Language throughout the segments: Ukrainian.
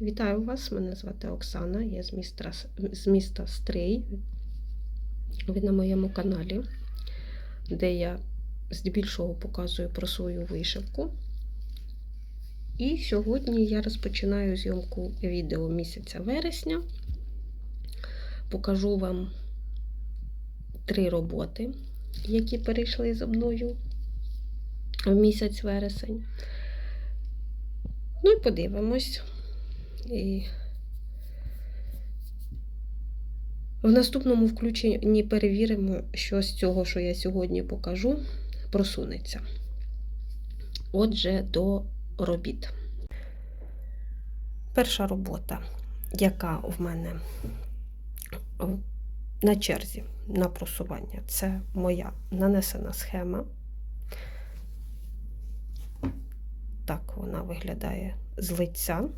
Вітаю вас! Мене звати Оксана, я з міста, з міста Стрий. Ви на моєму каналі, де я здебільшого показую про свою вишивку. І сьогодні я розпочинаю зйомку відео місяця вересня. Покажу вам три роботи, які перейшли за мною в місяць вересень. Ну і подивимось. І в наступному включенні перевіримо, що з цього, що я сьогодні покажу, просунеться. Отже, до робіт. Перша робота, яка в мене на черзі на просування, це моя нанесена схема. Так вона виглядає з лиця.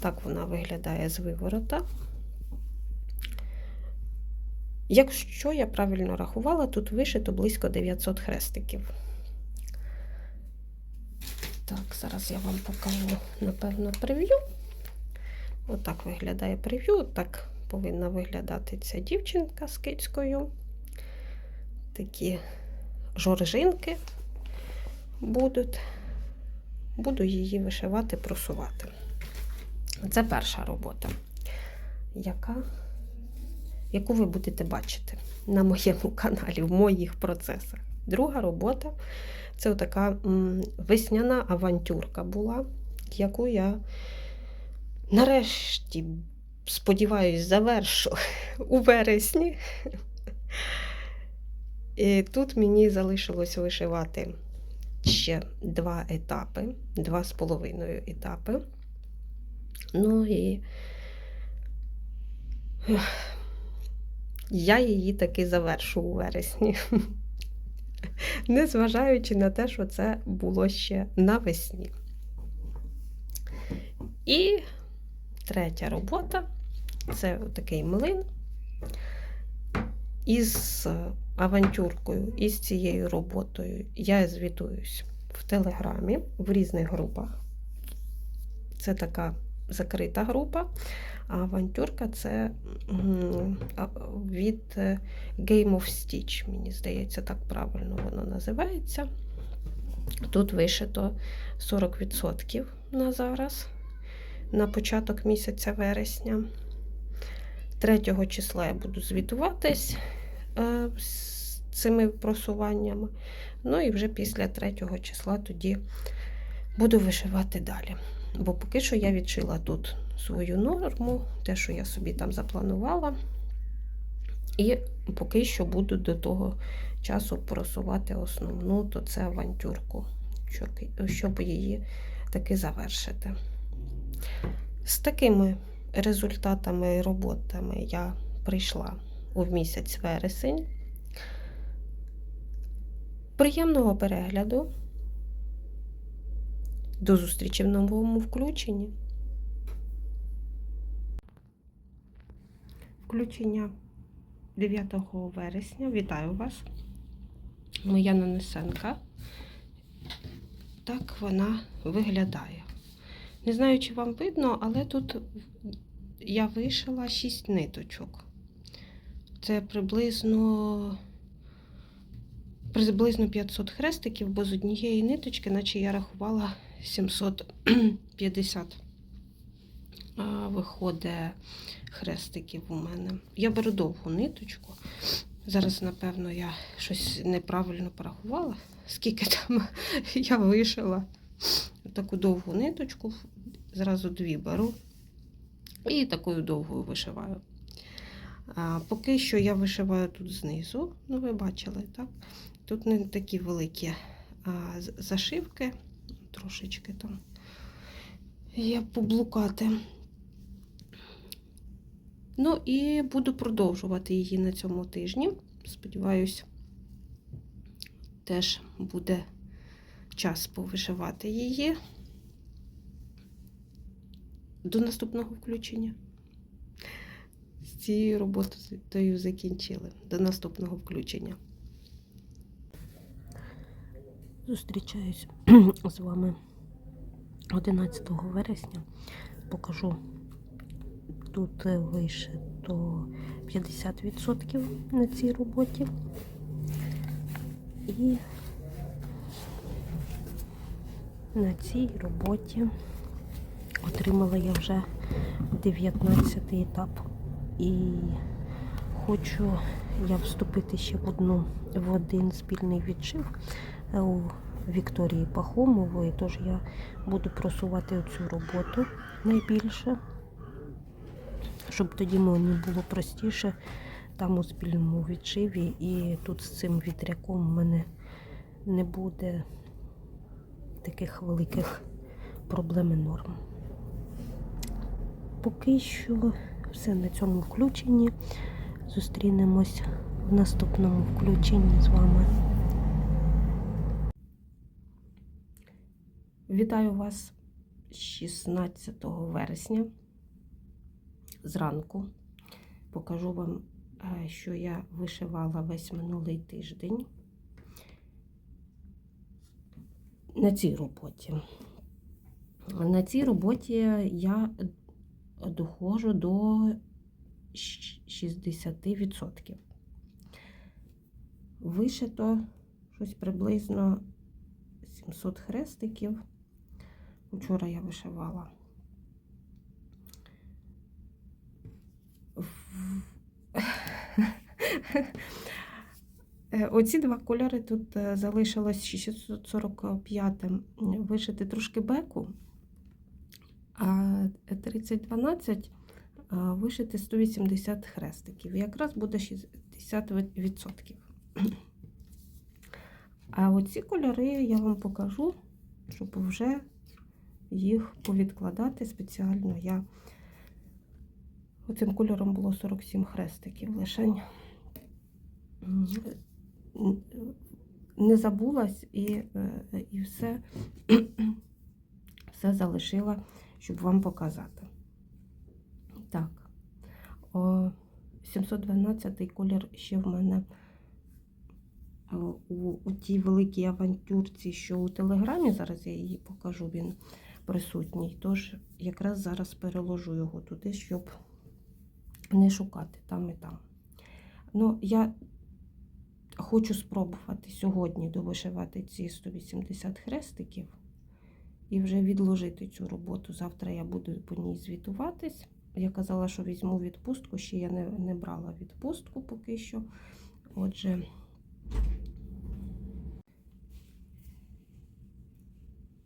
Так вона виглядає з виворота. Якщо я правильно рахувала, тут вишито близько 900 хрестиків. Так, зараз я вам покажу, напевно, прев'ю. Отак виглядає прев'ю. Так повинна виглядати ця дівчинка з кицькою. Такі жоржинки будуть. Буду її вишивати, просувати. Це перша робота, яка, яку ви будете бачити на моєму каналі, в моїх процесах. Друга робота це така весняна авантюрка була, яку я нарешті, сподіваюсь, завершу у вересні. І тут мені залишилось вишивати ще два етапи, два з половиною етапи. Ну і я її таки завершу у вересні. Незважаючи на те, що це було ще навесні. І третя робота це такий млин із авантюркою, із цією роботою я звітуюсь в Телеграмі в різних групах. Це така закрита група, а авантюрка це від Game of Stitch, мені здається, так правильно воно називається. Тут вишито 40% на зараз, на початок місяця вересня. 3 числа я буду звітуватись з цими просуваннями. Ну і вже після 3 числа тоді буду вишивати далі. Бо поки що я відшила тут свою норму, те, що я собі там запланувала. І поки що буду до того часу просувати основну, то це авантюрку, щоб її таки завершити. З такими результатами і роботами я прийшла у місяць вересень. Приємного перегляду! До зустрічі в новому включенні. Включення 9 вересня. Вітаю вас. Моя нанесенка. Так вона виглядає. Не знаю, чи вам видно, але тут я вишила 6 ниточок. Це приблизно приблизно 500 хрестиків, бо з однієї ниточки, наче я рахувала 750 виходить хрестиків у мене. Я беру довгу ниточку. Зараз, напевно, я щось неправильно порахувала, скільки там я вишила таку довгу ниточку, зразу дві беру і такою довгою вишиваю. А, Поки що я вишиваю тут знизу, ну ви бачили, так? Тут не такі великі а, зашивки трошечки там є поблукати. Ну і буду продовжувати її на цьому тижні. Сподіваюсь, теж буде час повишивати її до наступного включення. З цією роботою закінчили. До наступного включення. Зустрічаюсь з вами 11 вересня. покажу. Тут е, вишито 50% на цій роботі. І на цій роботі отримала я вже 19 етап. І хочу я вступити ще в одну в один спільний відшив е, Вікторії Пахомової, тож я буду просувати цю роботу найбільше, щоб тоді мені було простіше там у спільному відшиві, і тут з цим вітряком в мене не буде таких великих проблем і норм. Поки що все на цьому включенні. Зустрінемось в наступному включенні з вами. Вітаю вас 16 вересня зранку. Покажу вам, е, що я вишивала весь минулий тиждень на цій роботі. На цій роботі я доходжу до 60%. Вишито щось приблизно 700 хрестиків. Вчора я вишивала. Оці два кольори тут е, залишилось 645 вишити трошки беку, а 3012 вишити 180 хрестиків. Якраз буде 60%. А оці кольори я вам покажу, щоб вже їх повідкладати спеціально. Я Оцим кольором було 47 хрестиків лишень. Не забулась і, е, і все, все залишила, щоб вам показати. Так, о, 712 колір ще в мене у, у тій великій авантюрці, що у телеграмі, зараз я її покажу, він присутній. Тож якраз зараз переложу його туди, щоб не шукати там і там. Ну, я хочу спробувати сьогодні довишивати ці 180 хрестиків і вже відложити цю роботу. Завтра я буду по ній звітуватись. Я казала, що візьму відпустку, ще я не, не брала відпустку поки що. Отже,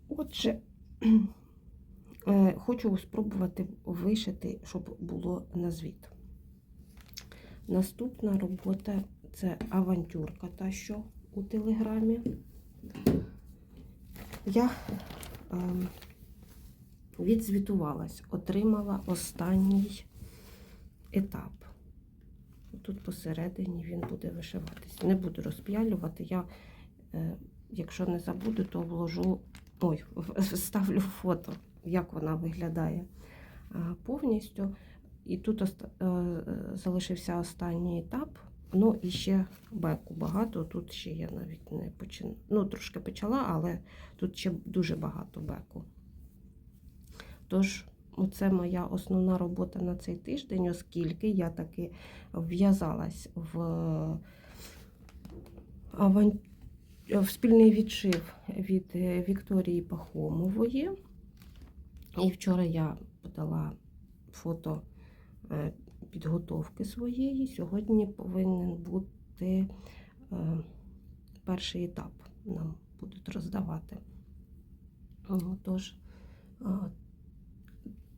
отже, хочу спробувати вишити, щоб було на звіт. Наступна робота це авантюрка, та що у телеграмі. Я е, відзвітувалась, отримала останній етап. Тут посередині він буде вишиватись. Не буду розп'ялювати. Я, е, якщо не забуду, то вложу, ой, ставлю фото, як вона виглядає е, повністю. І тут е, залишився останній етап. Ну, і ще беку багато. Тут ще я навіть не починаю. Ну, трошки почала, але тут ще дуже багато беку. Тож, це моя основна робота на цей тиждень, оскільки я таки в'язалась в, аван... в спільний відшив від Вікторії Пахомової. І вчора я подала фото е, підготовки своєї. Сьогодні повинен бути е, перший етап. Нам будуть роздавати. Тож,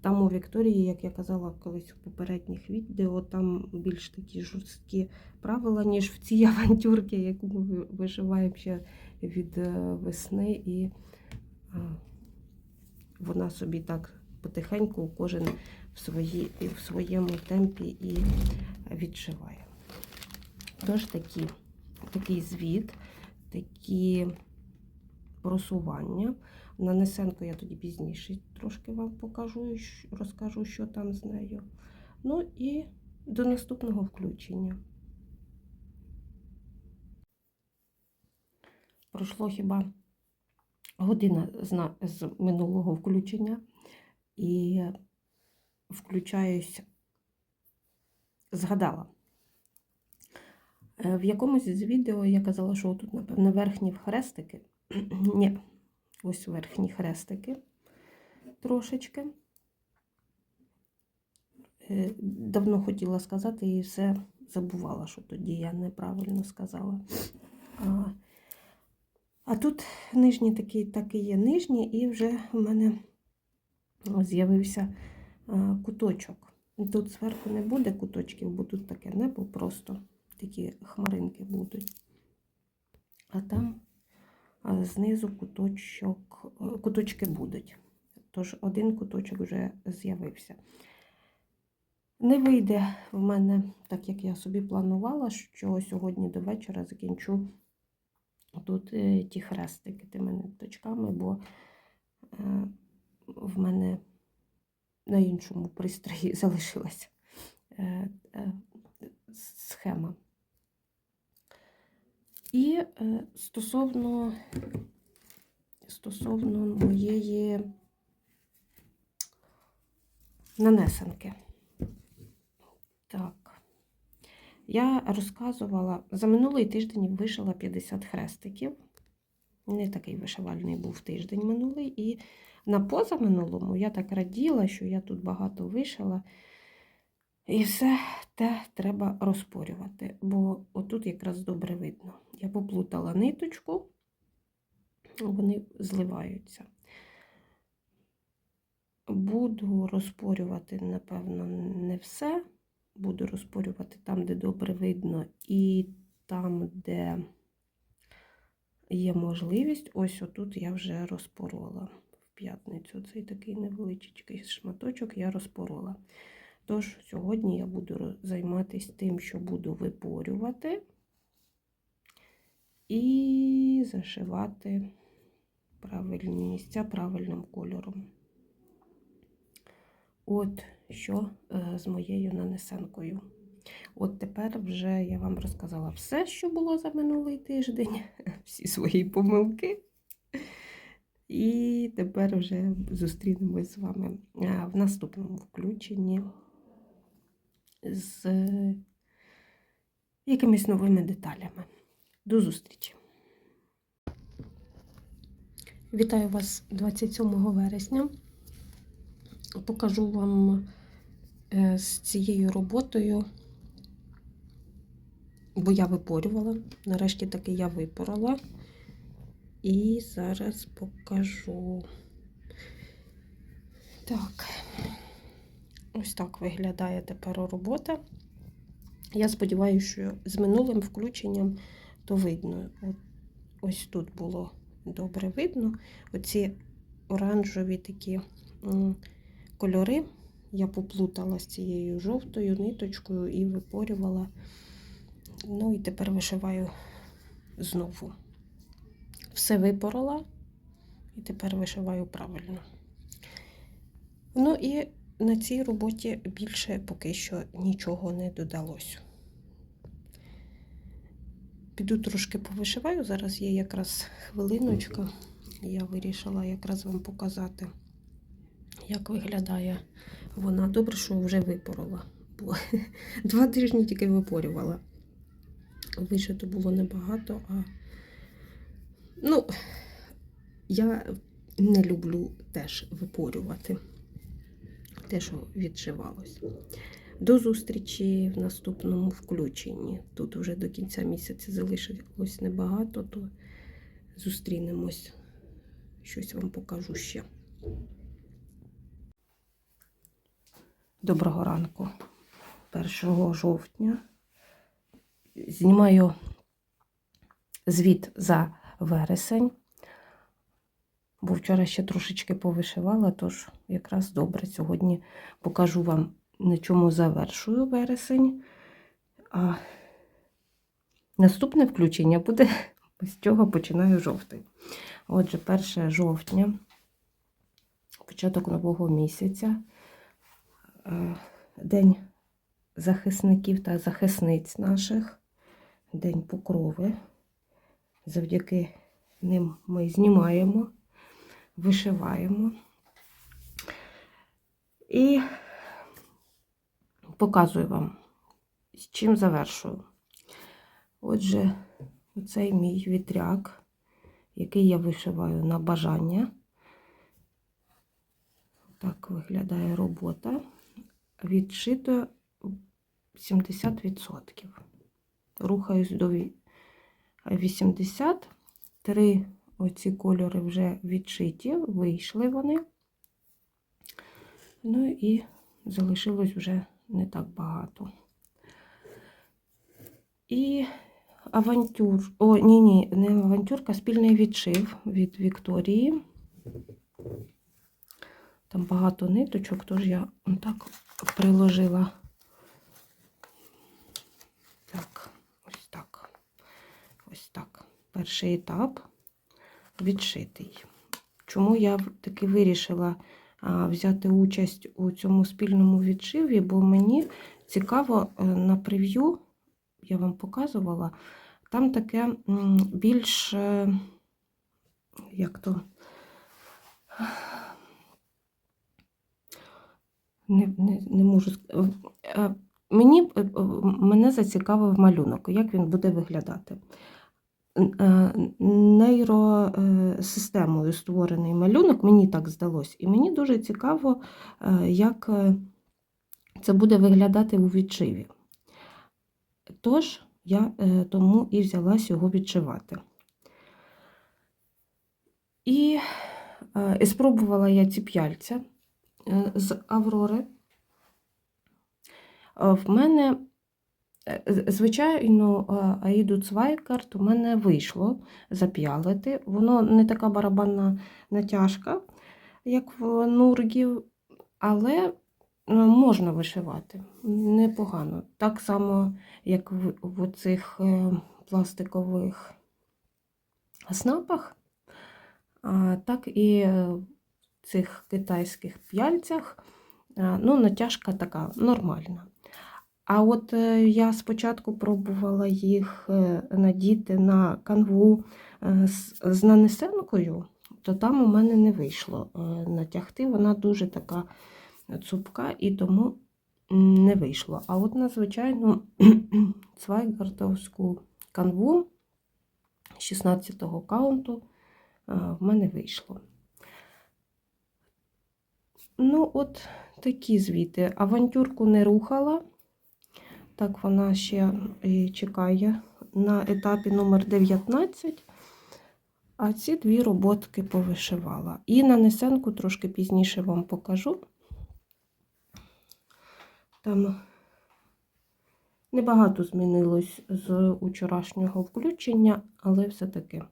там у Вікторії, як я казала колись в попередніх відео, там більш такі жорсткі правила, ніж в цій авантюрці, яку ми виживаємо ще від е, весни, і вона собі так потихеньку кожен в, свої, в своєму темпі і відшиває. Тож такі, такий звіт, такі просування. Нанесенко я тоді пізніше трошки вам покажу, розкажу, що там з нею. Ну і до наступного включення. Пройшло хіба година з минулого включення, і включаюсь, згадала. Е, В якомусь з відео я казала, що тут, напевно, верхні хрестики. Ні, ось верхні хрестики трошечки. Е, Давно хотіла сказати і все забувала, що тоді я неправильно сказала. А, а тут нижні такі, так і є нижні, і вже в мене з'явився куточок. Тут зверху не буде куточків, бо тут таке небо просто такі хмаринки будуть. А там знизу куточок, е, куточки будуть. Тож один куточок вже з'явився. Не вийде в мене, так як я собі планувала, що сьогодні до вечора закінчу тут е, ті хрестики тими ниточками, бо е, в мене на іншому пристрої залишилася схема. І е, стосовно, стосовно моєї нанесенки. Так. Я розказувала, за минулий тиждень вишила 50 хрестиків. Не такий вишивальний був тиждень минулий. І на позаминулому я так раділа, що я тут багато вишила. І все те треба розпорювати, бо отут якраз добре видно. Я поплутала ниточку, вони зливаються. Буду розпорювати, напевно, не все. Буду розпорювати там, де добре видно, і там, де є можливість. Ось отут я вже розпорола в п'ятницю. Цей такий невеличкий шматочок я розпорола. Тож, сьогодні я буду займатися тим, що буду випорювати і зашивати правильні місця правильним кольором. От що е, з моєю нанесенкою. От тепер вже я вам розказала все, що було за минулий тиждень, всі свої помилки. І тепер вже зустрінемось з вами е, в наступному включенні з якимись новими деталями. До зустрічі! Вітаю вас 27 вересня. Покажу вам е, з цією роботою, бо я випорювала. Нарешті таки я випорола. І зараз покажу. Так, ось так виглядає тепер робота. Я сподіваюся, що з минулим включенням то видно. От, ось тут було добре видно. Оці оранжеві такі кольори я поплутала з цією жовтою ниточкою і випорювала. Ну і тепер вишиваю знову. Все випорола і тепер вишиваю правильно. Ну і на цій роботі більше поки що нічого не додалось. Піду трошки повишиваю, зараз є якраз хвилиночка, я вирішила якраз вам показати, як виглядає вона. Добре, що вже випорола. Бо два тижні тільки випорювала. Вишито було небагато, а ну, я не люблю теж випорювати те, що відшивалось. До зустрічі в наступному включенні. Тут вже до кінця місяця залишилось небагато, то зустрінемось. Щось вам покажу ще. Доброго ранку. 1 жовтня. Знімаю звіт за вересень, бо вчора ще трошечки повишивала, тож якраз добре. Сьогодні покажу вам, на чому завершую вересень. А наступне включення буде, з цього починаю жовтий. Отже, 1 жовтня, початок нового місяця, е, День захисників та захисниць наших, День покрови. Завдяки ним ми знімаємо, вишиваємо. І показую вам, з чим завершую. Отже, оцей мій вітряк, який я вишиваю на бажання. Так виглядає робота. Відшито 70%. Рухаюсь до ві- 80. Три оці кольори вже відшиті, вийшли вони. Ну і залишилось вже не так багато. І авантюр. О, ні, ні, не авантюрка, спільний відшив від Вікторії. Там багато ниточок, тож я так приложила. Так, ось так. Ось так. Перший етап відшитий. Чому я таки вирішила взяти участь у цьому спільному відшиві, бо мені цікаво е, на прев'ю, я вам показувала, там таке більш, е, як то, не, не, не можу. Мені е, е, мене зацікавив малюнок, як він буде виглядати. Нейросистемою створений малюнок, мені так здалось. І мені дуже цікаво, е, як е, це буде виглядати у відшиві. Тож я е, тому і взялась його відшивати. І, і спробувала я ці п'яльця з Аврори. В мене, звичайно, Аїду Цвайкарт у мене вийшло зап'ялити. Воно не така барабанна натяжка, як в Нургів, але можна вишивати непогано. Так само, як в, цих е, пластикових снапах, так і в цих китайських п'яльцях. Ну, натяжка така нормальна. А от е, я спочатку пробувала їх е, надіти на канву е, з, нанесенкою, то там у мене не вийшло натягти. Вона дуже така цупка і тому не вийшло. А от на звичайну цвайгартовську канву 16-го каунту в мене вийшло. Ну, от такі звіти. Авантюрку не рухала. Так, вона ще чекає на етапі номер 19. А ці дві роботки повишивала. І нанесенку трошки пізніше вам покажу. Там небагато змінилось з учорашнього включення, але все-таки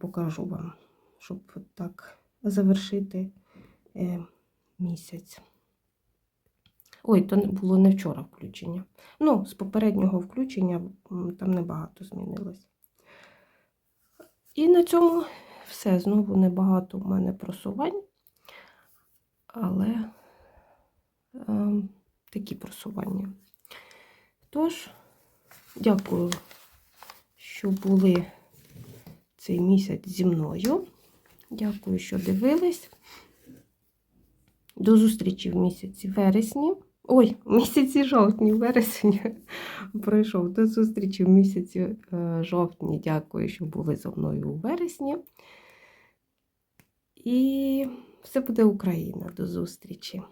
покажу вам, щоб так завершити е, місяць. Ой, то було не вчора включення. Ну, з попереднього включення там небагато змінилось. І на цьому все. Знову небагато в мене просувань, але е, такі просування. Тож, дякую, що були цей місяць зі мною. Дякую, що дивились. До зустрічі в місяці вересні. Ой, місяці жовтні, вересень пройшов. До зустрічі в місяці е, жовтні. Дякую, що були зі мною у вересні. І все буде Україна. До зустрічі!